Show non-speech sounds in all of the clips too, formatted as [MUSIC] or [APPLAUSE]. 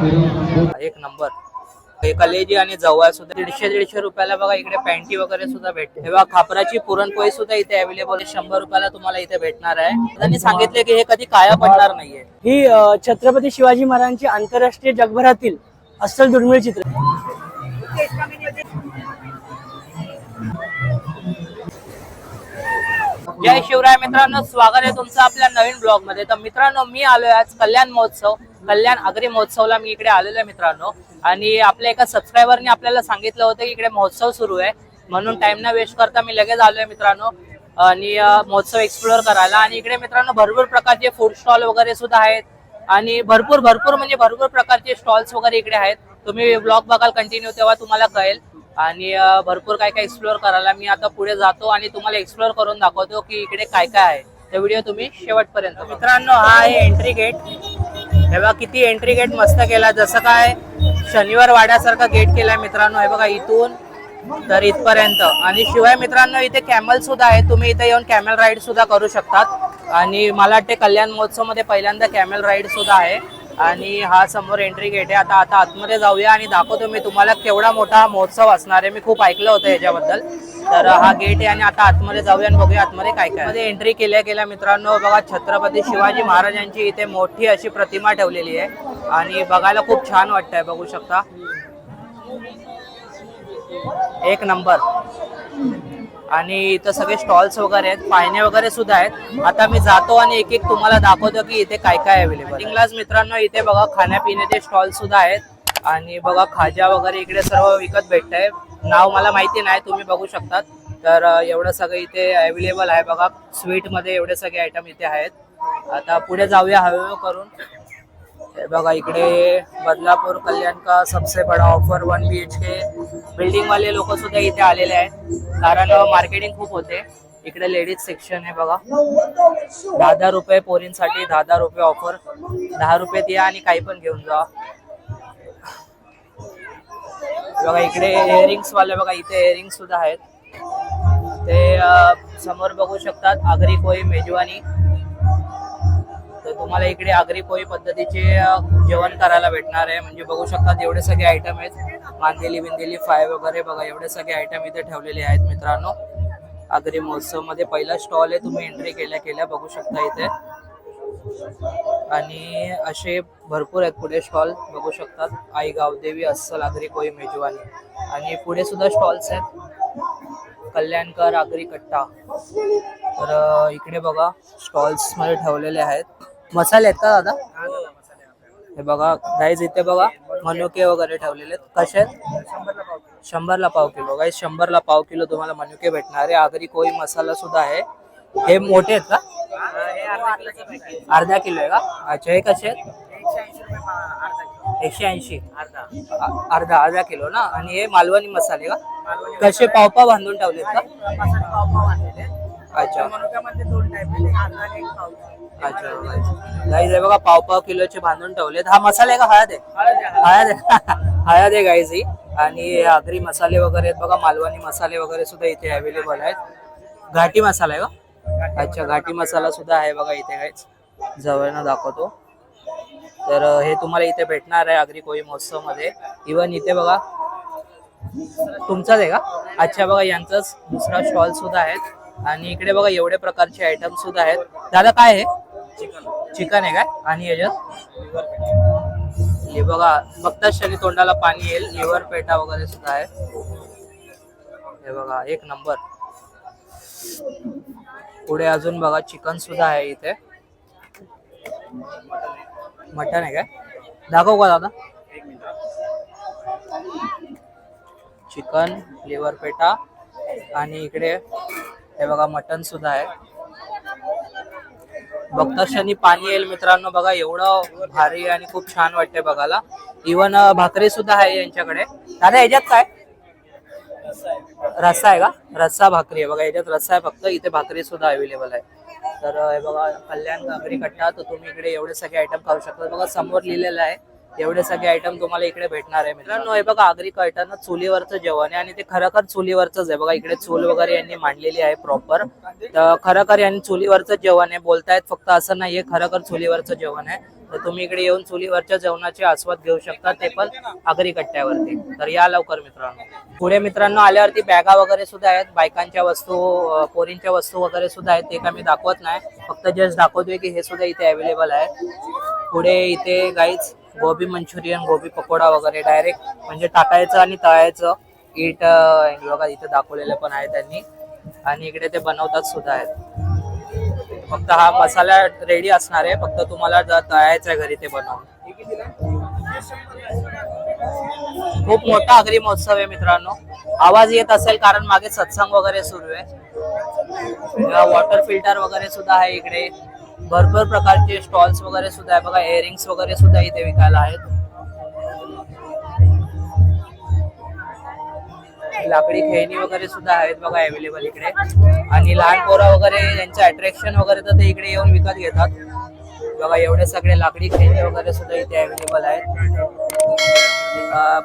एक नंबर. हे कलेजी आणि जवळ सुद्धा दीडशे दीडशे रुपयाला बघा इकडे पॅन्टी वगैरे सुद्धा भेटते बघा खापराची पुरणपोळी सुद्धा इथे अवेलेबल आहे. शंभर रुपयाला तुम्हाला इथे भेटणार आहे. त्यांनी सांगितले की हे कधी काया पडणार नाहीये. ही छत्रपती शिवाजी महाराजांची आंतरराष्ट्रीय जगभरातील अस्सल दुर्मिळ चित्र. जय शिवराय मित्रांनो स्वागत आहे तुमचं आपल्या नवीन ब्लॉगमध्ये. तर मित्रांनो मी आलोय आज कल्याण महोत्सव. कल्याण आगरी महोत्सवला मी इकडे आलेलो आहे मित्रांनो. आणि आपल्या एका सबस्क्रायबरने आपल्याला सांगितलं होतं की इकडे महोत्सव सुरू आहे. म्हणून टाइम ना वेस्ट करता मी लगेच आलोय मित्रांनो. आणि महोत्सव एक्सप्लोअर करायला. आणि इकडे मित्रांनो भरपूर प्रकारचे फूड स्टॉल वगैरे सुद्धा आहेत. आणि भरपूर भरपूर म्हणजे भरपूर प्रकारचे स्टॉल्स वगैरे इकडे आहेत. तुम्ही ब्लॉग बघाल कंटिन्यू तेव्हा तुम्हाला कळेल. आणि भरपूर काय काय एक्सप्लोअर करायला मी आता पुढे जातो आणि तुम्हाला एक्सप्लोअर करून दाखवतो की इकडे काय काय आहे. ते व्हिडिओ तुम्ही शेवटपर्यंत मित्रांनो हा आहे एंट्री गेट हे बघा किती एंट्री गेट मस्त केला. जसं काय शनिवार वाड्यासारखा गेट केलाय मित्रांनो. हे बघा इथून तर इथपर्यंत. आणि शिवाय मित्रांनो इथे कॅमल सुद्धा आहे. तुम्ही इथे येऊन कॅमल राईड सुद्धा करू शकतात. आणि मला वाटते कल्याण महोत्सवमध्ये पहिल्यांदा कॅमल राईड सुद्धा आहे. आणि हा समोर एंट्री गेट आहे. आता आता आतमध्ये जाऊया आणि दाखवतो मी तुम्हाला केवढा मोठा महोत्सव असणार आहे. मी खूप ऐकलं होतं याच्याबद्दल. तर हा गेट आहे आणि आता आतमध्ये जाऊया आणि बघूया आतमध्ये काय काय मध्ये एंट्री केल्या गेल्या मित्रांनो बघा छत्रपती शिवाजी महाराजांची इथे मोठी अशी प्रतिमा ठेवलेली आहे. आणि बघायला खूप छान वाटतंय बघू शकता. एक नंबर. आणि इथं सगळे स्टॉल्स वगैरे आहेत पाळणे वगैरे सुद्धा आहेत. आता मी जातो आणि एक एक तुम्हाला दाखवतो की इथे काय काय अवेलेबल इंग्लास मित्रांनो इथे बघा खाण्यापिण्याचे स्टॉल सुद्धा आहेत. आणि बघा खाजा वगैरे इकडे सर्व विकत भेटत आहे नाव मला माहिती नाही तुम्ही बघू शकतात. तर एवढं सगळं इथे अवेलेबल आहे बघा. स्वीटमध्ये एवढे सगळे आयटम इथे आहेत. आता पुढे जाऊया हळूहळू करून. हे बघा इकडे बदलापूर कल्याण का सबसे बडा offer one B H K building वाले लोक सुद्धा इथे आलेले आहेत. कारण मार्केटिंग खूप होते. इकडे लेडीज सेक्शन आहे बघा. दहा दहा रुपये पोरींसाठी दहा दहा रुपये ऑफर दहा रुपये द्या आणि काही पण घेऊन जा. बघा इकडे इयरिंग्स वाले बघा इथे इयरिंग सुद्धा आहेत. ते समोर बघू शकतात. आगरी कोई मेजवानी. तर तुम्हाला इकडे आगरी पोळी पद्धतीचे जेवण करायला भेटणार आहे. म्हणजे बघू शकता एवढे सगळे आयटम आहेत. मांदेली बिंदेली फाय वगैरे बघा एवढे सगळे आयटम इथे ठेवलेले आहेत मित्रांनो. आगरी महोत्सवमध्ये पहिला स्टॉल आहे तुम्ही एंट्री केल्या केल्या बघू शकता इथे. आणि असे भरपूर आहेत पुढे स्टॉल बघू शकतात आई गावदेवी अस्सल आगरी कोई मेजवानी. आणि पुढे सुद्धा स्टॉल्स आहेत. कल्याणकर आगरी कट्टा. तर इकडे बघा स्टॉल्समध्ये ठेवलेले आहेत. मसाले आहेत का दादा? हे बघा गाईज इथे बघा मनुके वगैरे ठेवलेले आहेत. कसे आहेत? शंभरला पाव किलो. गाईज शंभरला पाव किलो तुम्हाला मनुके भेटणार आहे. आगरी कोळी मसाला सुद्धा आहे. हे मोठे आहेत का? अर्धा किलो आहे का? अच्छा हे कसे आहेत? एकशे ऐंशी. अर्धा अर्धा किलो ना? आणि हे मालवणी मसाले का? कसे पाव पाव बांधून ठेवलेत का? अच्छा. अच्छा गाईज आहे बघा पाव पाव किलोचे बांधून ठेवलेत. हा मसाला आहे का? हळद आहे? हळद आहे हळद आहे. [LAUGHS] गाईज ही. आणि हे आगरी मसाले वगैरे आहेत बघा मालवणी मसाले वगैरे सुद्धा इथे अवेलेबल आहेत. घाटी मसाला आहे का? अच्छा घाटी मसाला सुद्धा आहे बघा इथे गाईज जवळनं दाखवतो. तर हे तुम्हाला इथे भेटणार आहे आगरी कोळी महोत्सवमध्ये इवन इथे बघा तुमचाच आहे का? अच्छा बघा यांचाच दुसरा स्टॉल सुद्धा आहेत आणि इकडे बघा एवढे प्रकारचे आयटम सुद्धा आहेत. दादा काय आहे? चिकन. आहे काय? आणि याच्यात. हे बघा बघताच शनी तोंडाला पाणी येईल. लिव्हर पेटा वगैरे सुद्धा आहे. हे बघा एक नंबर. पुढे अजून बघा चिकन सुद्धा आहे इथे. मटन आहे काय? दाखव का दादा? चिकन लिव्हर पेटा आणि इकडे हे बघा मटन सुद्धा आहे. बघता क्षणी पाणी येईल मित्रांनो. बघा एवढं भारी आणि खूप छान वाटते बघायला. इवन भाकरी सुद्धा आहे यांच्याकडे. दादा याच्यात काय? रस्सा आहे का? रस्सा भाकरी आहे. बघा याच्यात रस्सा आहे. फक्त इथे भाकरी सुद्धा अवेलेबल आहे. तर हे बघा कल्याण भाकरी कट्टा तर तुम्ही इकडे एवढे सगळे आयटम खाऊ शकता. बघा समोर लिहिलेलं आहे. एवढे सगळे आयटम तुम्हाला इकडे भेटणार आहे मित्रांनो. हे बघा आगरी कळताना चुलीवरचं जेवण आहे आणि ते खरखर चुलीवरचंच आहे. बघा इकडे चूल वगैरे यांनी मांडलेली आहे प्रॉपर तर खरखर यांनी चुलीवरचं जेवण आहे. बोलतायत फक्त असं नाहीये खरखर चुलीवरचं जेवण आहे. तर तुम्ही इकडे येऊन चुलीवरच्या जेवणाचे आस्वाद घेऊ शकता. ते पण आगरी कट्ट्यावरती. तर या लवकर मित्रांनो. पुढे मित्रांनो आल्यावरती बॅगा वगैरे सुद्धा आहेत. बायकांच्या वस्तू पोरींच्या वस्तू वगैरे सुद्धा आहेत. ते का मी दाखवत नाही. फक्त जस्ट दाखवतोय की हे सुद्धा इथे अवेलेबल आहे. पुढे इथे गाईच गोबी मंचुरियन गोबी पकोडा वगैरे डायरेक्ट म्हणजे टाकायचं आणि तळायचं. इट बघा इथे दाखवलेलं पण आहे त्यांनी. आणि इकडे ते बनवतात सुद्धा आहेत. फक्त हा मसाला रेडी असणार आहे. फक्त तुम्हाला जर तळायचं आहे घरी ते बनवून. खूप मोठा आगरी महोत्सव आहे मित्रांनो. आवाज येत असेल कारण मागे सत्संग वगैरे सुरू आहे. वॉटर फिल्टर वगैरे सुद्धा आहे इकडे. भरपूर प्रकारचे स्टॉल्स वगैरे सुद्धा आहे. बघा इयरिंग्स वगैरे सुद्धा इथे विकायला आहेत. लाकडी खेळणी वगैरे सुद्धा आहेत बघा अवेलेबल इकडे. आणि लहान पोरं वगैरे यांचं अट्रॅक्शन वगैरे तर ते इकडे येऊन विकत घेतात. बघा एवढे सगळे लाकडी खेळणी वगैरे सुद्धा इथे अवेलेबल आहेत.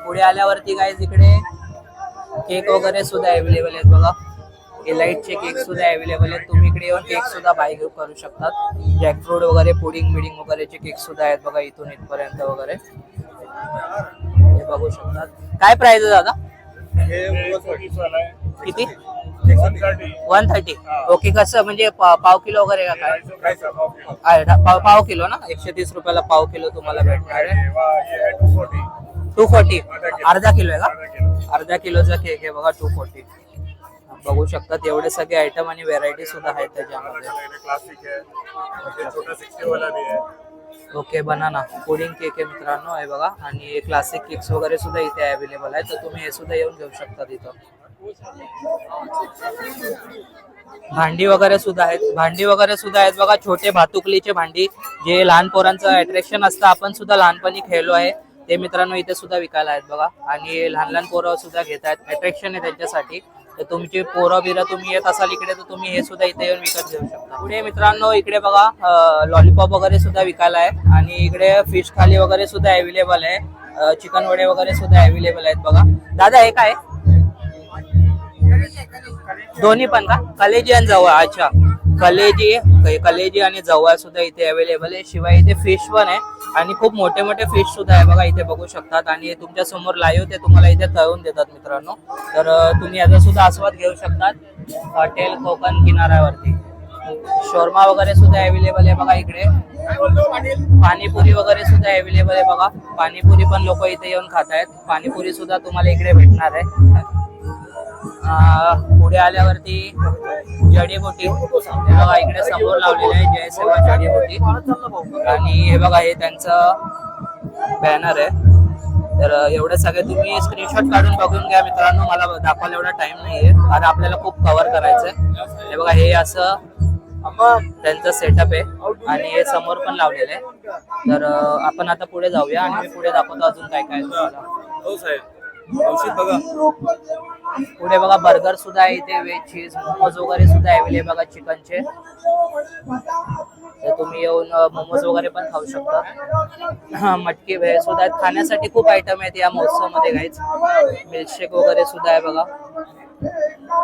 पुढे आल्यावरती काय इकडे केक वगैरे सुद्धा अवेलेबल आहेत बघा. एलाइटचे केक सुद्धा अवेलेबल आहेत. तुम्ही इकडे येऊन केक सुद्धा बाय करू शकतात. जॅकफ्रूट वगैरे पुडिंग बिडिंग वगैरेचे केक सुद्धा आहेत बघा इथून इथपर्यंत वगैरे. हे बघू शकतात. काय प्राइस आहे दादा? किती? वन थर्टी ओके कसं म्हणजे पाव किलो वगैरे का काय? पाव पाव किलो ना? एकशे तीस रुपयाला पाव किलो तुम्हाला भेटणार आहे. टू फोर्टी अर्धा किलो. आहे का? अर्धा किलोचा केक आहे बघा टू फोर्टी बघू शकतात. एवढे सगळे आयटम आणि व्हेरायटी सुद्धा आहेत त्याच्यामध्ये. ओके बनाना पुडिंग केक आहे मित्रांनो आहे बघा. आणि क्लासिक केक्स वगैरे सुद्धा इथे अवेलेबल आहे तर तुम्ही हे सुद्धा येऊन घेऊ शकता तिथं. भांडी वगैरे सुद्धा आहेत. भांडी वगैरे सुद्धा आहेत. बघा छोटे भातुकलीचे भांडी जे लहान पोरांचं अट्रॅक्शन असतं. आपण सुद्धा लहानपणी खेळलो आहे. ते मित्रांनो इथे सुद्धा विकायला आहेत बघा. आणि लहान लहान पोरं सुद्धा घेत आहेत. अट्रॅक्शन आहे त्यांच्यासाठी. तर तुमची पोरं बिरं तुम्ही येत असाल इकडे तर तुम्ही हे सुद्धा इथे येऊन विकत घेऊ शकता. पुढे मित्रांनो इकडे बघा लॉलीपॉप वगैरे सुद्धा विकायला आहे. आणि इकडे फिश थाली वगैरे सुद्धा अवेलेबल आहे. चिकन वडे वगैरे सुद्धा अवेलेबल आहेत बघा. दादा हे काय दोन्ही पण का? कलेजियन जवळ अच्छा. कलेजी कलेजी आणि जवळ सुद्धा इथे अवेलेबल आहे. शिवाय इथे फिश पण आहे. आणि खूप मोठे मोठे फिश सुद्धा आहे बघा इथे बघू शकतात. आणि तुमच्यासमोर लाईव्ह ते तुम्हाला इथे तळून देतात मित्रांनो. तर तुम्ही याचा सुद्धा आस्वाद घेऊ शकतात. हॉटेल कोकण किनाऱ्यावरती. शोरमा वगैरे सुद्धा अवेलेबल आहे बघा इकडे. पाणीपुरी वगैरे सुद्धा अवेलेबल आहे बघा. पाणीपुरी पण लोक इथे येऊन खात आहेत पाणीपुरी सुद्धा तुम्हाला इकडे भेटणार आहे. पुढे आल्यावरती जडीबुटी हे बघा इकडे समोर लावलेले आहे जय सेवा जडीबुटी आणि हे बघा हे त्यांचं बॅनर आहे. तर एवढे सगळे तुम्ही स्क्रीनशॉट काढून बघून घ्या मित्रांनो. मला दाखवायला एवढा टाइम नाहीये. कारण आपल्याला खूप कव्हर करायचंय. हे बघा हे असं त्यांचं सेटअप आहे. आणि हे समोर पण लावलेलं आहे. तर आपण आता पुढे जाऊया आणि मी पुढे दाखवतो अजून काय काय औषध बघा. पुढे बघा बर्गर सुद्धा आहे इथे व्हेज चीज मोमोज वगैरे सुद्धा अवेलेबल बघा चिकनचे. तर तुम्ही येऊन मोमोज वगैरे पण खाऊ शकता. हा, मटकी भेळ सुद्धा आहेत. खाण्यासाठी खूप आयटम आहेत या महोत्सवमध्ये काहीच मिल्कशेक वगैरे सुद्धा आहे बघा.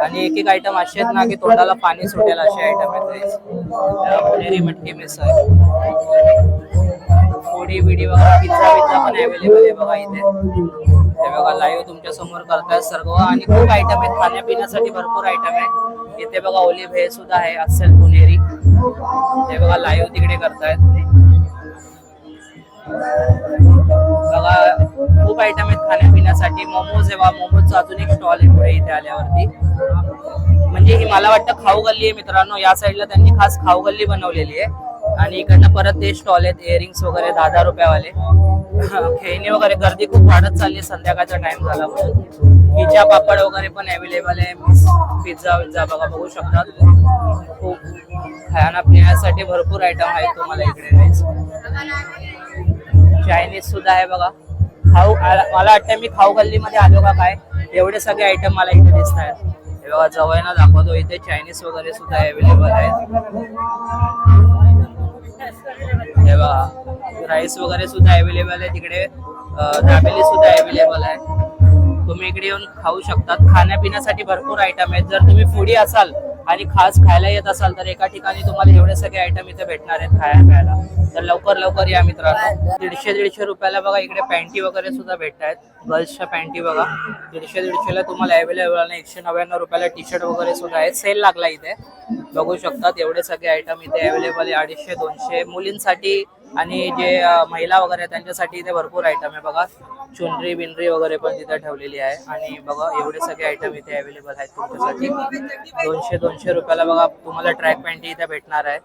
आणि एक एक आयटम असे आहेत ना की तोंडाला पाणी सुटेल असे आयटम आहेत पुणेरी मटकी मिसळ. पोडी बिडी वगैरे पिझ्झा पिझ्झा पण अवेलेबल आहे बघा इथे. हे बघा लाईव्ह तुमच्यासमोर करतायत सर्व. आणि खूप आयटम आहेत. खाण्यापिण्यासाठी भरपूर आयटम आहे इथे बघा ओलिव्ह हे सुद्धा आहे. अस्सल पुणेरी. ते बघा लाईव्ह तिकडे करतायत. बघा खूप आयटम आहेत खाण्यापिण्यासाठी. मोमोज आहे बघा मोमोजचा अजून एक स्टॉल आहे पुढे इथे आल्यावरती. म्हणजे ही मला वाटतं खाऊ गल्ली आहे मित्रांनो. या साईडला त्यांनी खास खाऊ गल्ली बनवलेली आहे. आणि इकडनं परत ते स्टॉल आहेत. इयरिंग्स वगैरे दहा दहा रुपयावाले. खेळणी वगैरे गर्दी खूप वाढत चालली संध्याकाळचा टाइम झाला म्हणून. पिझ्झा पापड वगैरे पण अवेलेबल आहे. पिझ्झा विझ्झा बघा बघू शकतात. खूप खाण्या पिण्यासाठी भरपूर आयटम आहेत तुम्हाला इकडे. चायनीज सुद्धा आहे बघा. खाऊ मला वाटतं मी खाऊ गल्लीमध्ये आलो का काय एवढे सगळे आयटम मला इथे दिसत आहेत. हे बघा जवळ दाखवतो. इथे चायनीज वगैरे सुद्धा अवेलेबल आहेत. हे बघा. राईस वगैरे सुद्धा अवेलेबल आहे. तिकडे दाबेली सुद्धा अवेलेबल आहे. तुम्ही इकडे येऊन खाऊ शकतात. खाण्यापिण्यासाठी भरपूर आयटम आहेत. जर तुम्ही फुडी असाल आणि खास खायला येत असाल तर एका ठिकाणी तुम्हाला एवढे सगळे आयटम इथे भेटणार आहेत खायला प्यायला. तर लवकर लवकर या मित्रांनो. दीडशे दीडशे रुपयाला बघा इकडे पॅन्टी वगैरे सुद्धा भेटत आहेत. गर्ल्सच्या पॅन्टी बघा. दीडशे दीडशेला तुम्हाला अवेलेबल आहे. एकशे नव्याण्णव रुपयाला टी शर्ट वगैरे सुद्धा आहेत. सेल लागला इथे. बघू शकतात. एवढे सगळे आयटम इथे अवेलेबल आहे. अडीचशे दोनशे मुलींसाठी आणि जे महिला वगैरे आहेत, त्यांच्यासाठी इथे भरपूर आयटम आहे बघा. चुनरी बिनरी वगैरे पण तिथे ठेवलेली आहे. आणि बघा एवढे सगळे आयटम इथे अवेलेबल आहेत तुमच्यासाठी. दोनशे दोनशे रुपयाला बघा तुम्हाला ट्रॅक पॅन्ट इथे भेटणार आहे.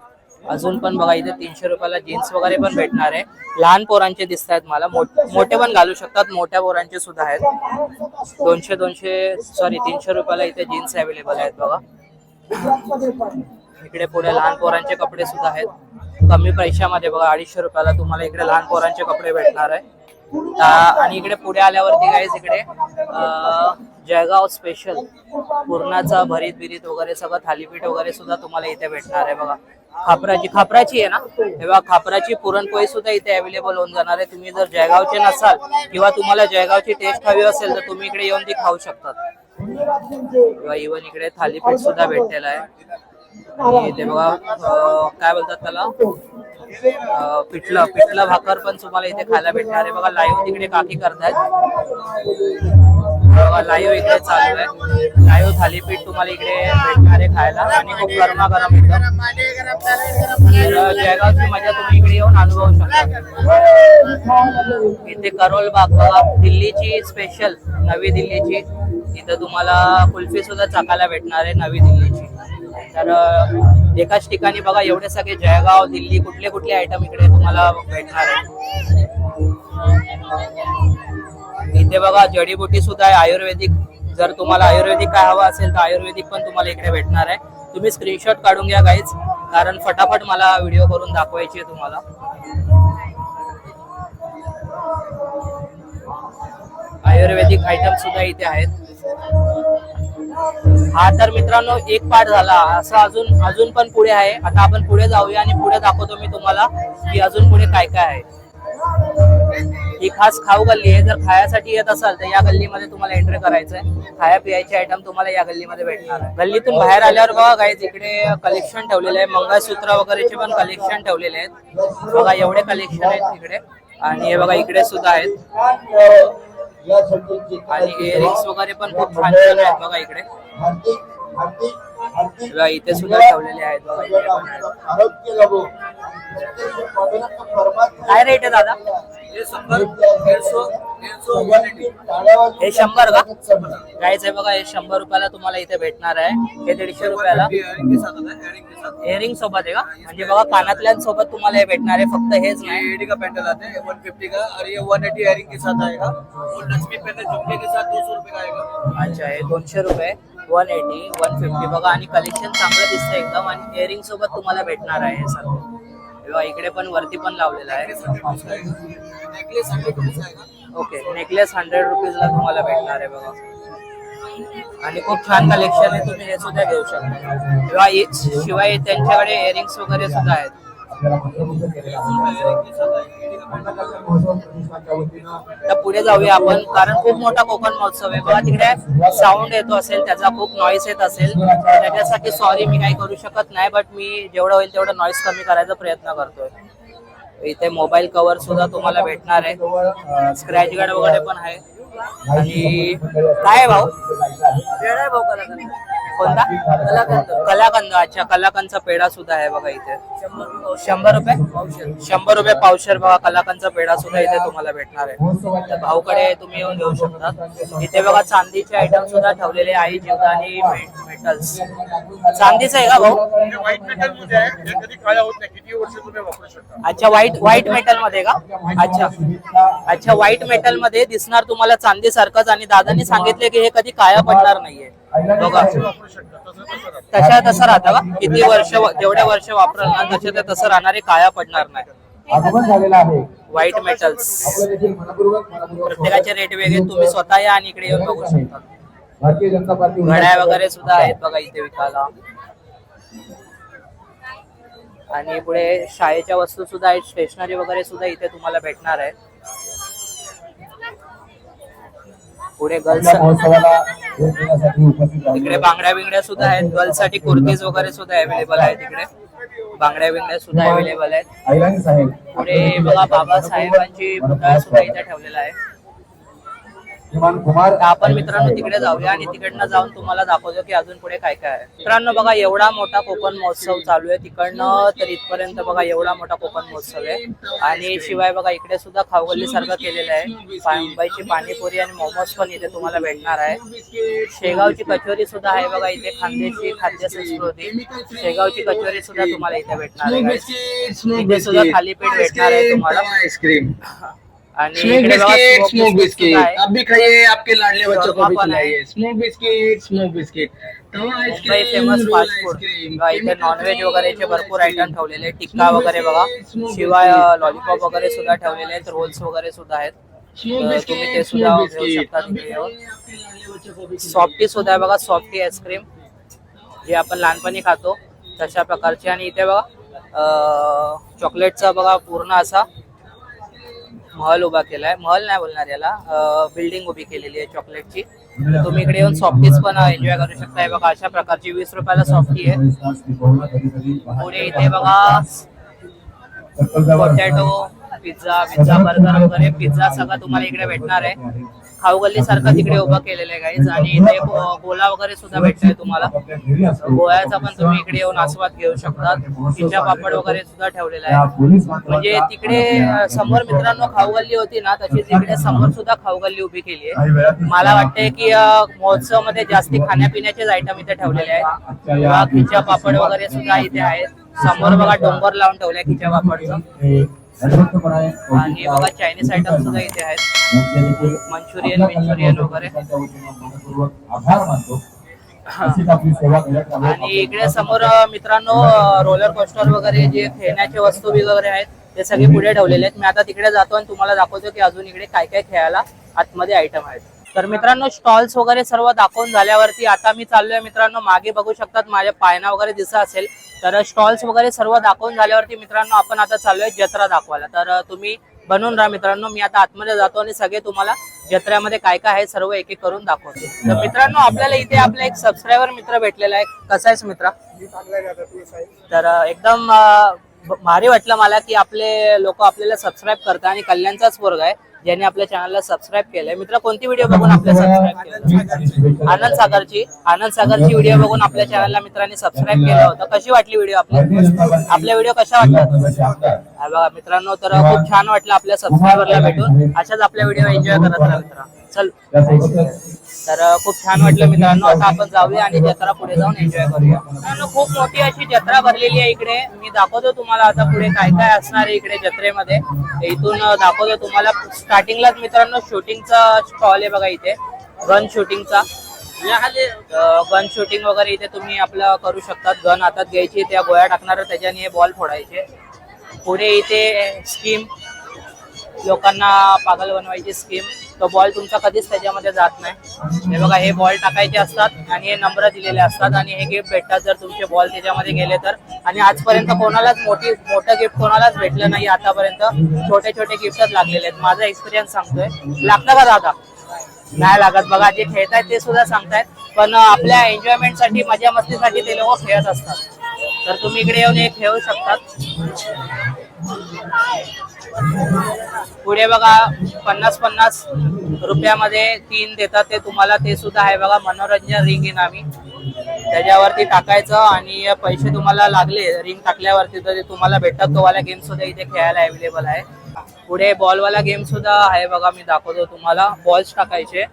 अजून पण बघा इथे तीनशे रुपयाला जीन्स वगैरे पण भेटणार आहे. लहान पोरांचे दिसत आहेत मला. मोठे पण घालू शकतात मोठ्या पोरांचे सुद्धा आहेत. दोनशे दोनशे सॉरी तीनशे रुपयाला इथे जीन्स अवेलेबल आहेत बघा. इकडे पुढे लहान पोरांचे कपडे सुद्धा आहेत. कमी पैशामध्ये बघा अडीचशे रुपयाला तुम्हाला इकडे लहान पोरांचे कपडे भेटणार आहे. आणि इकडे पुढे आल्यावरती काहीच इकडे जळगाव स्पेशल पुरणाचा भरीत बिरीत वगैरे सगळं थालीपीठ वगैरे सुद्धा तुम्हाला इथे भेटणार आहे बघा. खापराची खापराची आहे ना? तेव्हा खापराची पुरणपोळी सुद्धा इथे अवेलेबल होऊन जाणार आहे. तुम्ही जर जळगावचे नसाल किंवा तुम्हाला जळगावची टेस्ट हवी असेल तर तुम्ही इकडे येऊन ती खाऊ शकतात. किंवा इव्हन इकडे थालीपीठ सुद्धा भेटलेलं आहे. आणि ते बघा काय बोलतात त्याला? पिठलं. पिठलं भाकर पण तुम्हाला इथे खायला भेटणार आहे. बघा लाईव्ह तिकडे काकी करतायत. बघा लाईव्ह इकडे चालू आहे. लाईव्ह थालीपीठ तुम्हाला इकडे भेटणार आहे खायला. आणि खूप गरमा गरम जळगावची मजा तुम्ही इकडे येऊन अनुभवू शकता. इथे करोल बाग बघा दिल्लीची स्पेशल नवी दिल्लीची. इथं तुम्हाला कुल्फी सुद्धा चाकायला भेटणार आहे नवी दिल्लीची. तर एकाच ठिकाणी बघा एवढे सगळे जळगाव दिल्ली कुठले कुठले आयटम इकडे तुम्हाला भेटणार आहे इथे बघा जडीबुटी सुद्धा आहे आयुर्वेदिक. जर तुम्हाला आयुर्वेदिक काय हवं असेल तर आयुर्वेदिक पण तुम्हाला इकडे भेटणार आहे. तुम्ही स्क्रीनशॉट काढून घ्या काहीच कारण फटाफट मला व्हिडिओ करून दाखवायची आहे तुम्हाला. आयुर्वेदिक आयटम सुद्धा इथे आहेत. हा तर मित्रांनो एक पार्ट झाला. असं अजून अजून पण पुढे आहे. आता आपण पुढे जाऊया आणि पुढे दाखवतो मी तुम्हाला की अजून पुढे काय काय आहे. ही खास खाऊ गल्ली आहे. जर खायासाठी येत असाल तर या गल्लीमध्ये तुम्हाला एंट्री करायचंय. खाया पियाचे आयटम तुम्हाला या गल्लीमध्ये भेटणार आहे. गल्लीतून बाहेर आल्यावर बघा गाईज इकडे कलेक्शन ठेवलेलं आहे. मंगळसूत्र वगैरेचे पण कलेक्शन ठेवलेले आहेत. बघा एवढे कलेक्शन आहेत तिकडे. आणि हे बघा इकडे सुद्धा आहेत. आणि इयरिंग्स वगैरे पण खूप छान छान आहेत बघा इकडे. इथे सुद्धा ठेवलेले आहेत. काय रेट आहे दादा? हे शंभर का? गायच आहे बघा हे शंभर रुपयाला तुम्हाला इथे भेटणार आहे. हे दीडशे रुपयाला. इयरिंग सोबत आहे का? म्हणजे बघा कानातल्यांसोबत तुम्हाला हे भेटणार आहे फक्त हेच नाही. का पैंटल आते हैं वन फिफ्टी का? और ये वन एटी एयरिंग के साथ आएगा और लक्ष्मी पैंटल झुमके के साथ दो सौ रुपए का आएगा? अच्छा हे दोनशे रुपये. वन एटी वन फिफ्टी बघा आणि कलेक्शन चांगलं दिसतंय एकदम आणि इयरिंग सोबत तुम्हाला भेटणार आहे सर्व. बघा इकडे पण वरती पण लावलेलं आहे. नेकलेस हंड्रेड रुपीज आएगा ओके नेकलेस हंड्रेड रुपीजला तुम्हाला भेटणार आहे बघा. आणि खूप छान कलेक्शन आहे तुम्ही हे सुद्धा घेऊ शकता. किंवा शिवाय त्यांच्याकडे इयरिंग्स वगैरे सुद्धा आहेत. पुढे जाऊया आपण कारण खूप मोठा कोकण महोत्सव आहे. बघा तिकडे साऊंड येतो असेल त्याचा खूप नॉईस येत असेल. तर त्याच्यासाठी सॉरी मी काही करू शकत नाही बट मी जेवढं होईल तेवढं नॉईस कमी करायचा प्रयत्न करतोय. इथे मोबाईल कव्हर सुद्धा तुम्हाला भेटणार आहे. स्क्रॅच गार्ड वगैरे पण आहे. आणि काय आहे भाऊ? पेढा आहे भाऊ कलाकंद कोणता? कलाकंद. कलाकंद अच्छा. कलाकंदचा पेढा सुद्धा आहे बघा इथे. शंभर रुपये शंभर रुपये? पावशेर. बघा कलाकंदचा पेढा सुद्धा इथे तुम्हाला भेटणार आहे. तर भाऊकडे तुम्ही येऊन घेऊ शकता. इथे बघा चांदीचे आयटम सुद्धा ठेवलेले आहे जीवदानी मेटल्स चांदीचं आहे का भाऊ? हे व्हाईट मेटलमध्ये आहे. हे कधी काळा होत नाही. किती वर्ष तुम्ही वापरू शकता? अच्छा व्हाईट व्हाईट मेटलमध्ये का? अच्छा. अच्छा व्हाईट मेटलमध्ये दिसणार तुम्हाला चांदी सारखंच आणि दादानी सांगितले की हे कधी काळा पडणार नाहीये. बघा. तशा तसं राहतं का किती वर्ष जेवढ्या वर्ष वापराल ना तसे ते तसं राहणार काळा पडणार नाही. व्हाईट मेटल्स प्रत्येकाचे रेट वेगळे. तुम्ही स्वतः या आणि इकडे येऊन बघू शकता. घड्याळ वगैरे सुद्धा आहेत बघा इथे विकायला. आणि पुढे शाळेच्या वस्तू सुद्धा आहेत. स्टेशनरी वगैरे सुद्धा इथे तुम्हाला भेटणार आहे. पुढे गर्ल्स तिकडे बांगड्या बिंगड्या सुद्धा आहेत. गर्ल्ससाठी कुर्तीज वगैरे सुद्धा अवेलेबल आहे तिकडे. बांगड्या बिंगड्या सुद्धा अवेलेबल आहेत. पुढे बघा बाबासाहेबांची पुतळा सुद्धा इथे ठेवलेला आहे. किमान कुमार आपण मित्रांनो तिकडे जाऊया आणि तिकडनं जाऊन तुम्हाला दाखवतो की अजून पुढे काय काय आहे. मित्रांनो बघा एवढा मोठा कोकण महोत्सव चालू आहे. तिकडनं तर इथपर्यंत बघा एवढा मोठा कोकण महोत्सव आहे. आणि शिवाय बघा इकडे सुद्धा खावगल्ली सारखं केलेलं आहे. मुंबईची पाणीपुरी आणि मोमोज पण इथे तुम्हाला भेटणार आहे. शेगावची कचोरी सुद्धा आहे बघा इथे खानदेशी खाद्य संस्कृती. शेगावची कचोरी सुद्धा तुम्हाला इथे भेटणार आहे. इथे सुद्धा थालीपीठ भेटणार आहे तुम्हाला. आइसक्रीम आणि [LAUGHS] स्मोक बिस्किट स्मोक बिस्किट. आप भी खाइए आपके लाडले बच्चों को भी. खिलाइए. Smoke biscuit smoke biscuit. Famous fast food इथे नॉनव्हेज वगैरेचे भरपूर आयटम ठेवलेले टिक्का वगैरे बघा. शिवाय लॉलीपॉप वगैरे सुद्धा ठेवलेले आहेत. रोल्स वगैरे सुद्धा आहेत. तुम्ही ते सुद्धा घेऊ शकता सॉफ्टी सुद्धा आहे बघा सॉफ्टी आईस्क्रीम जे आपण लहानपणी खातो तशा प्रकारची. आणि इथे बघा चॉकलेटचा बघा पूर्ण असा महल उभा केलाय. महल नाही बोलणार याला. बिल्डिंग उभी केलेली आहे चॉकलेटची तुम्ही इकडे येऊन सॉफ्टीज पण एन्जॉय करू शकताय बघा अशा प्रकारची वीस रुपयाला सॉफ्टी आहे. पुढे इथे बघा पोटॅटो पिझ्झा पिझ्झा बर्गर वगैरे पिझ्झा सगळं तुम्हाला इकडे भेटणार आहे. खाऊगल्ली सारखं तिकडे उभं केलेलं आहे गाईज आणि इथे गोला वगैरे सुद्धा भेटतोय तुम्हाला. गोव्याचा पण तुम्ही इकडे येऊन आस्वाद घेऊ शकता. पिझ्झा पापड वगैरे सुद्धा ठेवलेला आहे. म्हणजे तिकडे समोर मित्रांनो खाऊगल्ली होती ना तशीच इकडे समोर सुद्धा खाऊगल्ली उभी केली आहे मला वाटतंय की महोत्सवमध्ये जास्ती खाण्यापिण्याचेच आयटम इथे ठेवलेले आहेत. बघा, खिचा पापड वगैरे सुद्धा इथे आहेत. समोर बघा डोंगर लावून ठेवलाय खिचा पापडचं. आणि बघा चायनीज आयटम सुद्धा इथे आहेत. मंचुरियन मंचुरियन वगैरे. आणि इकडे समोर मित्रांनो रोलर कोस्टर वगैरे जे खेळण्याचे वस्तू वगैरे आहेत ते सगळे पुढे ठेवलेले आहेत. मी आता तिकडे जातो आणि तुम्हाला दाखवतो की अजून इकडे काय काय खेळायला आतमध्ये आयटम आहेत. तर मित्रांनो स्टॉल्स वगैरे सर्व दाखवून झाल्यावरती आता मी चाललोय. मित्रांनो मागे बघू शकतात माझ्या पायना वगैरे दिसत असेल. तर स्टॉल्स वगैरे सर्व दाखवून झाल्यावरती मित्रांनो आपण आता चाललोय जत्रा दाखवायला. तर तुम्ही बनवून राहा मित्रांनो. मी आता आतमध्ये जातो आणि सगळे तुम्हाला जत्रेमध्ये काय काय आहे सर्व एक एक करून दाखवते. तर मित्रांनो आपल्याला इथे आपला एक सबस्क्रायबर मित्र भेटलेला आहे. कसा आहेस मित्रा? तर एकदम भारी वाटलं मला की आपले लोक आपल्याला सबस्क्राईब करतात आणि कल्याणचाच वर्ग आहे ज्याने आपल्या चॅनलला सबस्क्राईब केलंय. मित्र कोणती व्हिडिओ बघून आपल्या सबस्क्राईब केलं आनंद सागरची आनंद सागरची व्हिडिओ बघून आपल्या चॅनलला मित्रांनी सबस्क्राईब केलं होतं. कशी वाटली व्हिडिओ आपल्या आपल्या व्हिडिओ कशा वाटतात? बघा मित्रांनो तर खूप छान वाटलं आपल्या सबस्क्रायबरला भेटून. अशाच आपल्या व्हिडिओ एन्जॉय करत राहा मित्र. चल. तर खूप छान वाटलं मित्रांनो. आता आपण जाऊया आणि जत्रा पुढे जाऊन एन्जॉय करूया. मित्रांनो खूप मोठी अशी जत्रा भरलेली आहे इकडे. मी दाखवतो तुम्हाला आता पुढे काय काय असणार आहे इकडे जत्रेमध्ये. इथून दाखवतो तुम्हाला. स्टार्टिंगलाच मित्रांनो शूटिंगचा स्टॉल आहे बघा इथे. गन शूटिंगचा. गन शूटिंग वगैरे इथे तुम्ही आपलं करू शकतात. गन हातात घ्यायची त्या गोळ्या टाकणार त्याच्याने बॉल फोडायचे. पुढे इथे स्कीम. लोकांना पागल बनवायची स्कीम तो बॉल तुमचा कधीच त्याच्यामध्ये जात नाही. हे बघा हे बॉल टाकायचे असतात आणि हे नंबर दिलेले असतात आणि हे गिफ्ट भेटतात जर तुमचे बॉल त्याच्यामध्ये गेले तर. आणि आजपर्यंत कोणालाच मोठी मोठं गिफ्ट कोणालाच भेटलं नाही आतापर्यंत. छोटे छोटे गिफ्टच लागलेले आहेत. माझा एक्सपिरियन्स सांगतोय. लागतं का दादा? नाही लागत. बघा जे खेळतायत ते सुद्धा सांगतायत. पण आपल्या एन्जॉयमेंटसाठी मजा मस्तीसाठी ते लोक खेळत असतात. तर तुम्ही इकडे येऊन हे खेळू शकतात. पुढे बघा पन्नास पन्नास रुपयामध्ये तीन देतात ते तुम्हाला ते सुद्धा आहे बघा मनोरंजन रिंग आहे आम्ही. त्याच्यावरती टाकायचं आणि पैसे तुम्हाला लागले रिंग टाकल्यावरती तर तुम्हाला भेटतात तो वाला गेम सुद्धा इथे खेळायला अवेलेबल आहे. पुढे बॉल वाला गेम सुद्धा आहे बघा मी दाखवतो तुम्हाला. बॉल्स टाकायचे.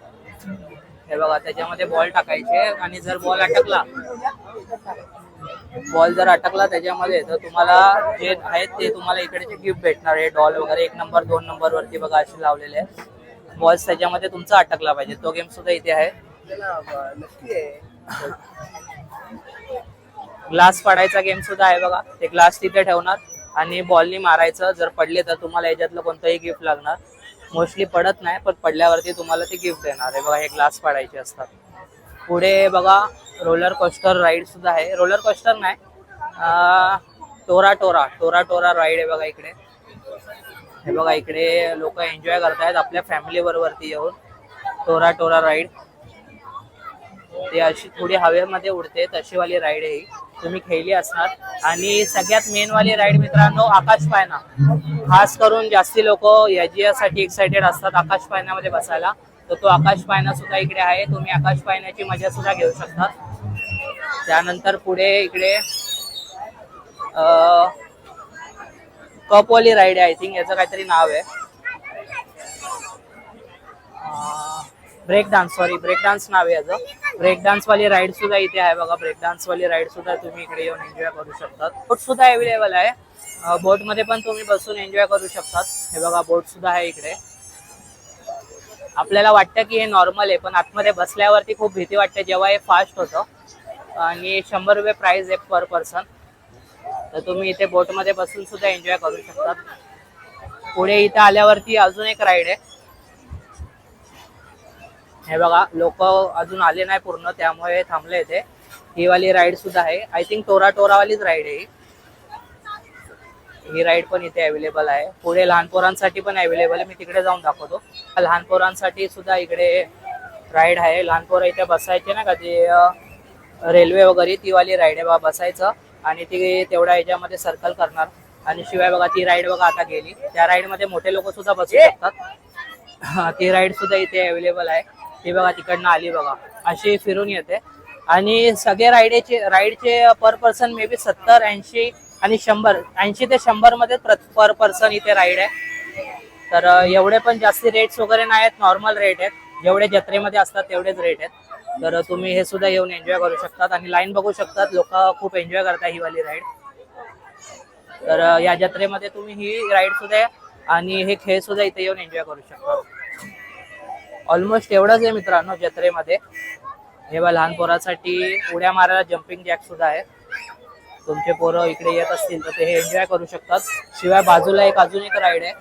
हे बघा त्याच्यामध्ये बॉल टाकायचे आणि जर बॉल अटकला बॉल जर अटकला त्याच्यामध्ये तर तुम्हाला जे आहेत ते तुम्हाला इकडचे गिफ्ट भेटणार आहे. डॉल वगैरे एक नंबर दोन नंबर वरती बघा असे लावलेले आहेत. बॉल्स त्याच्यामध्ये तुमचा अटकला पाहिजे. तो गेम सुद्धा इथे आहे. ग्लास पडायचा गेम सुद्धा आहे बघा. ते ग्लास तिथे ठेवणार आणि बॉलनी मारायचं. जर पडले तर तुम्हाला याच्यातलं कोणतंही गिफ्ट लागणार. मोस्टली पडत नाही पण पडल्यावरती तुम्हाला ते गिफ्ट देणार आहे. बघा हे ग्लास पडायचे असतात. पुढे बघा रोलर कोस्टर राईड सुद्धा आहे. रोलर कोस्टर नाही. टोरा टोरा टोरा टोरा राईड आहे बघा इकडे. हे बघा इकडे लोक एन्जॉय करतायत आपल्या फॅमिली बरोबरती येऊन. टोरा टोरा राईड ते अशी थोडी हवेमध्ये उडते तशी वाली राईड आहे तुम्ही खेळली असणार. आणि सगळ्यात मेन वाली राईड मित्रांनो आकाश पायना. खास करून जास्ती लोक यासाठी एक्साइटेड असतात आकाश पायनामध्ये बसायला. तर तो आकाश पायना सुद्धा इकडे आहे. तुम्ही आकाश पायनाची मजा सुद्धा घेऊ शकता. त्यानंतर पुढे इकडे कपवाली राईड आहे आय थिंक याचं काहीतरी नाव आहे. Break dance sorry break dance नाव आहे याचं. ब्रेक डान्स वाली राईड सुद्धा इथे आहे बघा. ब्रेक डान्स वाली राईड सुद्धा तुम्ही इकडे येऊन एन्जॉय करू शकतात. बोट सुद्धा अवेलेबल आहे. बोटमध्ये पण तुम्ही बसून एन्जॉय करू शकतात. हे बघा बोट सुद्धा आहे इकडे. आपल्याला वाटतं की हे नॉर्मल आहे पण आतमध्ये बसल्यावरती खूप भीती वाटते जेव्हा हे फास्ट होतं. आणि शंभर रुपये प्राईज आहे पर पर्सन तर तुम्ही इथे बोटमध्ये बसून सुद्धा एन्जॉय करू शकतात. पुढे इथे आल्यावरती अजून एक राईड आहे. हे बघा लोक अजून आले नाही पूर्ण त्यामुळे थांबले इथे. ही वाली राईड सुद्धा आहे. आय थिंक टोरा टोरावालीच राईड आहे ही. राईड पण इथे अवेलेबल आहे. पुढे लहान पोरांसाठी पण अवेलेबल आहे. मी तिकडे जाऊन दाखवतो. लहान पोरांसाठी सुद्धा इकडे राईड आहे. लहान पोरं इथे बसायचे ना का ते रेल्वे वगैरे ती वाली राईड आहे बा बसायचं. आणि ती तेवढ्या याच्यामध्ये सर्कल करणार. आणि शिवाय बघा ती राईड बघा आता गेली. त्या राईडमध्ये मोठे लोक सुद्धा बसू शकतात. ती राईड सुद्धा इथे अवेलेबल आहे. ती बघा तिकडनं आली बघा. अशी फिरून येते. आणि सगळे राईडेचे राईडचे पर पर्सन मे बी सत्तर ऐंशी आणि शंभर ऐंशी ते शंभरमध्ये पर पर्सन इथे राईड आहे. तर एवढे पण जास्ती रेट्स वगैरे नाही आहेत नॉर्मल रेट आहेत. जेवढे जत्रेमध्ये असतात तेवढेच रेट आहेत. तर तुम्ही हे सुद्धा येऊन एन्जॉय करू शकतात आणि लाईन बघू शकतात. लोक खूप एन्जॉय करतात ही वाली राईड तर या जत्रेमध्ये तुम्ही ही राईड सुद्धा आणि हे खेळ सुद्धा इथे येऊन एन्जॉय करू शकता ऑलमोस्ट एवढंच आहे मित्रांनो जत्रेमध्ये. हे बघा लहान पोरासाठी उड्या मारायला जम्पिंग जॅक सुद्धा आहे. तुमचे पोरं इकडे येत असतील तर ते हे एन्जॉय करू शकतात. शिवाय बाजूला एक अजून एक राईड आहे.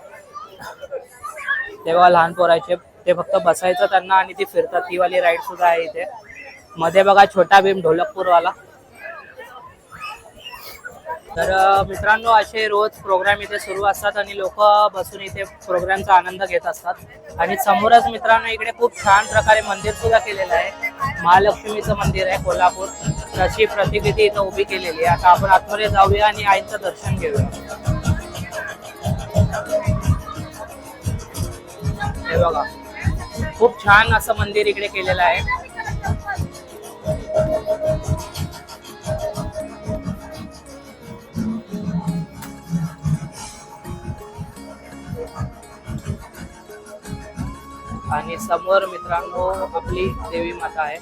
तेव्हा लहान पोराचे ते फक्त बसायचं त्यांना आणि ती फिरतात. ती वाली राईड सुद्धा आहे इथे. मध्ये बघा छोटा भीम ढोलकपूरवाला. तर मित्रांनो असे रोज प्रोग्राम इथे सुरू असतात आणि लोक बसून इथे प्रोग्रामचा आनंद घेत असतात. आणि समोरच मित्रांनो इकडे खूप छान प्रकारे मंदिर सुद्धा केलेलं आहे. महालक्ष्मीचं मंदिर आहे कोल्हापूर. तशी प्रतिकृती इथं उभी केलेली आहे. आता आपण आतमध्ये जाऊया आणि आईचं दर्शन घेऊया. हे बघा. खूप छान असं मंदिर इकडे केलेलं आहे. आणि समोर मित्रांनो आपली देवी माता आहे.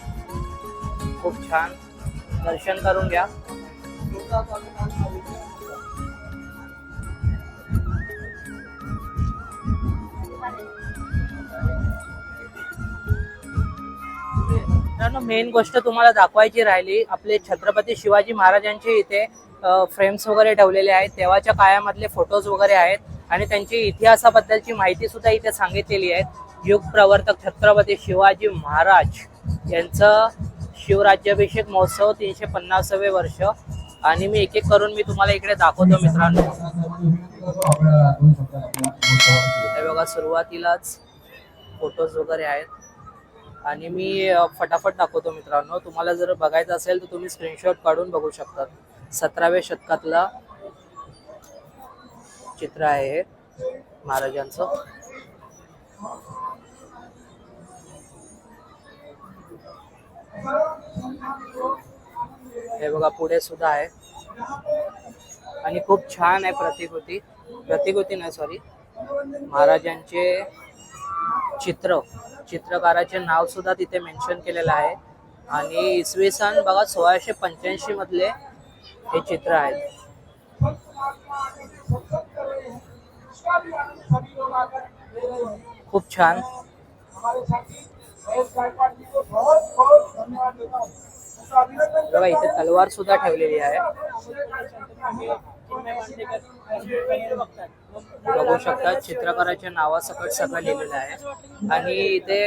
खूप छान. दर्शन करून घ्या. मित्रांनो मेन गोष्ट तुम्हाला दाखवायची राहिली आपले छत्रपती शिवाजी महाराजांचे इथे फ्रेम्स वगैरे ठेवलेले आहेत. तेव्हाच्या काळामधले फोटोज वगैरे आहेत. आणि त्यांची इतिहासाबद्दलची माहिती सुद्धा इथे सांगितलेली आहे. युग प्रवर्तक छत्रपती शिवाजी महाराज यांचं शिवराज्याभिषेक महोत्सव तीनशे पन्नासावे वर्ष. आणि मी एक एक करून मी तुम्हाला इकडे दाखवतो मित्रांनो. हे बघा सुरुवातीलाच फोटोज वगैरे आहेत. आणि मी फटाफट दाखवतो मित्रांनो. तुम्हाला जर बघायचं असेल तर तुम्ही स्क्रीनशॉट काढून बघू शकतात सतराव्या शतकातला चित्र आहे हे महाराजांचं. हे बघा पुढे सुद्धा आहे. आणि खूप छान आहे प्रतिकृती. प्रतिकृती नाही सॉरी महाराजांचे चित्र चित्रकाराचे नाव सुद्धा तिथे मेन्शन केलेलं आहे. आणि इसवी सन बघा सोळाशे पंच्याऐंशी मधले हे चित्र आहेत खूप छान. बघा इथे तलवार सुद्धा ठेवलेली आहे. बघू शकता चित्रकाराच्या नावासकट सगळं लिहिलेलं आहे. आणि इथे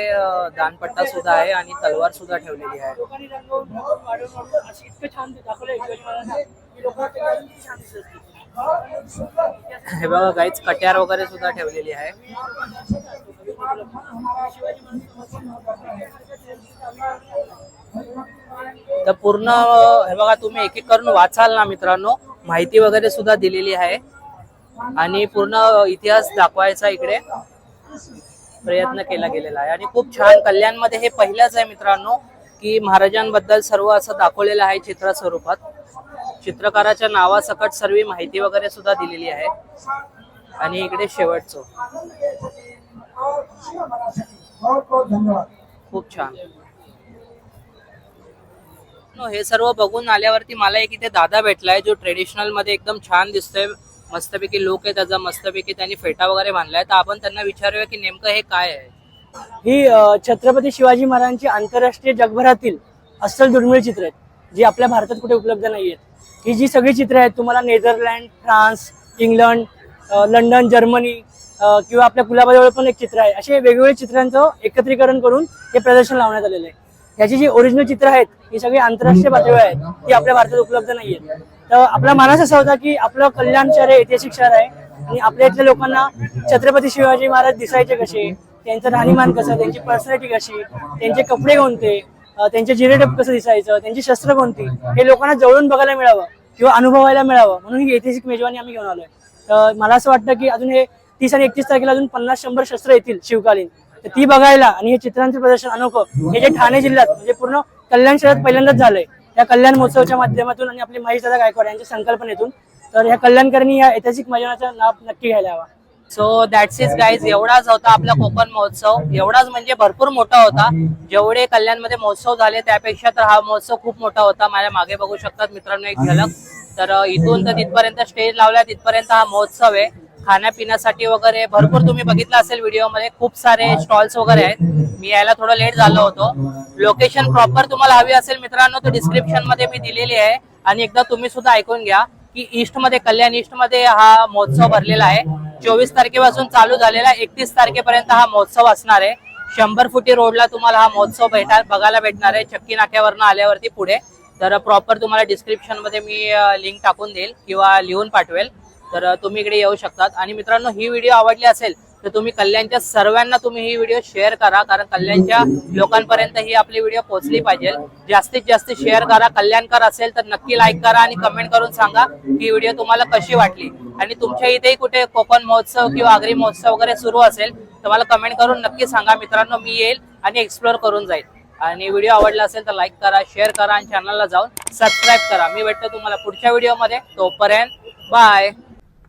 दानपट्टा सुद्धा आहे आणि तलवार सुद्धा ठेवलेली आहे. हे बघा गाईच कट्यार वगैरे सुद्धा ठेवलेली आहे. तर पूर्ण हे बघा तुम्ही एक एक करून वाचाल ना मित्रांनो. माहिती वगैरे सुद्धा दिलेली आहे. आणि पूर्ण इतिहास दाखवायचा इकडे. प्रयत्न केला गेलेला आहे. आणि खूप छान कल्याणमध्ये हे पहिलंच आहे मित्रांनो की महाराजांबद्दल सर्व असं दाखवलेलं आहे चित्र स्वरूपात. चित्रकाराच्या नावासकट सर्व माहिती वगैरे सुद्धा दिलेली आहे. आणि इकडे शेवटचं. खूप छान. हो, हे सर्व बघून आल्यावरती मला एक इथे दादा भेटलाय जो ट्रेडिशनलमध्ये एकदम छान दिसतोय. मस्तपैकी लोक आहे त्याचा मस्तपैकी त्यांनी फेटा वगैरे बांधलाय. तर आपण त्यांना विचारूया की नेमकं हे काय आहे? ही छत्रपती शिवाजी महाराजांची आंतरराष्ट्रीय जगभरातील अस्सल दुर्मिळ चित्र आहेत जी आपल्या भारतात कुठे उपलब्ध नाही आहेत ही जी सगळी चित्र आहेत तुम्हाला Netherland France England London Germany किंवा आपल्या गुलाबाजवळ पण एक चित्र आहे. असे वेगवेगळे चित्रांचं एकत्रीकरण करून हे प्रदर्शन लावण्यात आलेलं आहे. याची जी ओरिजिनल चित्र आहेत ही सगळी आंतरराष्ट्रीय पातळीवर आहेत. ती आपल्या भारतात उपलब्ध नाही आहेत तर आपला मानस असा होता की आपलं कल्याण शहर हे ऐतिहासिक शहर आहे आणि आपल्या इथल्या लोकांना छत्रपती शिवाजी महाराज दिसायचे कसे त्यांचं राहणीमान कसं त्यांची पर्सनॅलिटी कशी त्यांचे कपडे कोणते त्यांचे जिरेटप कसं दिसायचं त्यांची शस्त्र कोणती हे लोकांना जवळून बघायला मिळावं किंवा अनुभवायला मिळावं म्हणून ही ऐतिहासिक मेजवानी आम्ही घेऊन आलोय. तर मला असं वाटतं की अजून हे तीस आणि एकतीस तारखेला अजून पन्नास शंभर शस्त्र येतील शिवकालीन. तर ती बघायला आणि हे चित्रांचं प्रदर्शन अनोखं. हे जे ठाणे जिल्ह्यात म्हणजे पूर्ण कल्याण शहरात पहिल्यांदाच झालंय. या कल्याण महोत्सवाच्या माध्यमातून आणि आपली दादा गायकवाड यांच्या संकल्पनेतून तर ह्या कल्याणकरांनी या ऐतिहासिक मैदानाचा लाभ नक्की घ्यायला हवा. सो दॅट्स इज गाईज एवढाच होता आपला कोकण महोत्सव. एवढाच म्हणजे भरपूर मोठा होता. जेवढे कल्याणमध्ये महोत्सव झाले त्यापेक्षा तर हा महोत्सव खूप मोठा होता. माझ्या मागे बघू शकतात मित्रांनो एक झलक. तर इथून तर तिथपर्यंत स्टेज लावला तिथपर्यंत हा महोत्सव आहे. खाण्यापिण्यासाठी वगैरे भरपूर तुम्ही बघितलं असेल व्हिडिओमध्ये खूप सारे स्टॉल्स वगैरे आहेत. मी यायला थोडं लेट झालो होतो. लोकेशन प्रॉपर तुम्हाला हवी असेल मित्रांनो तर डिस्क्रिप्शनमध्ये मी दिलेली आहे. आणि एकदा तुम्ही सुद्धा ऐकून घ्या की ईस्टमध्ये कल्याण ईस्टमध्ये हा महोत्सव भरलेला आहे. चोवीस तारखेपासून चालू झालेला एकतीस तारखेपर्यंत हा महोत्सव असणार आहे. शंभर फुटी रोडला तुम्हाला हा महोत्सव भेटा बघायला भेटणार आहे. चक्की नाक्यावरनं आल्यावरती पुढे. तर प्रॉपर तुम्हाला डिस्क्रिप्शनमध्ये मी लिंक टाकून देईल किंवा लिहून पाठवेल. तर तुम्ही इकडे येऊ शकतात. आणि मित्रांनो ही व्हिडिओ आवडली असेल तर तुम्ही कल्याणच्या सर्वांना तुम्ही ही व्हिडिओ शेअर करा कारण कल्याणच्या लोकांपर्यंत ही आपली व्हिडिओ पोहोचली पाहिजे. जास्तीत जास्त शेअर करा. कल्याणकर असेल तर नक्की लाईक करा आणि कमेंट करून सांगा ही व्हिडिओ तुम्हाला कशी वाटली. आणि तुमच्या इथेही कुठे कोकण महोत्सव किंवा आगरी महोत्सव वगैरे सुरू असेल तर मला कमेंट करून नक्की सांगा. मित्रांनो मी येईल आणि एक्सप्लोर करून जाईल. आणि व्हिडिओ आवडला असेल तर लाईक करा शेअर करा आणि चॅनलला जाऊन सबस्क्राईब करा. मी भेटतो तुम्हाला पुढच्या व्हिडिओमध्ये तोपर्यंत bye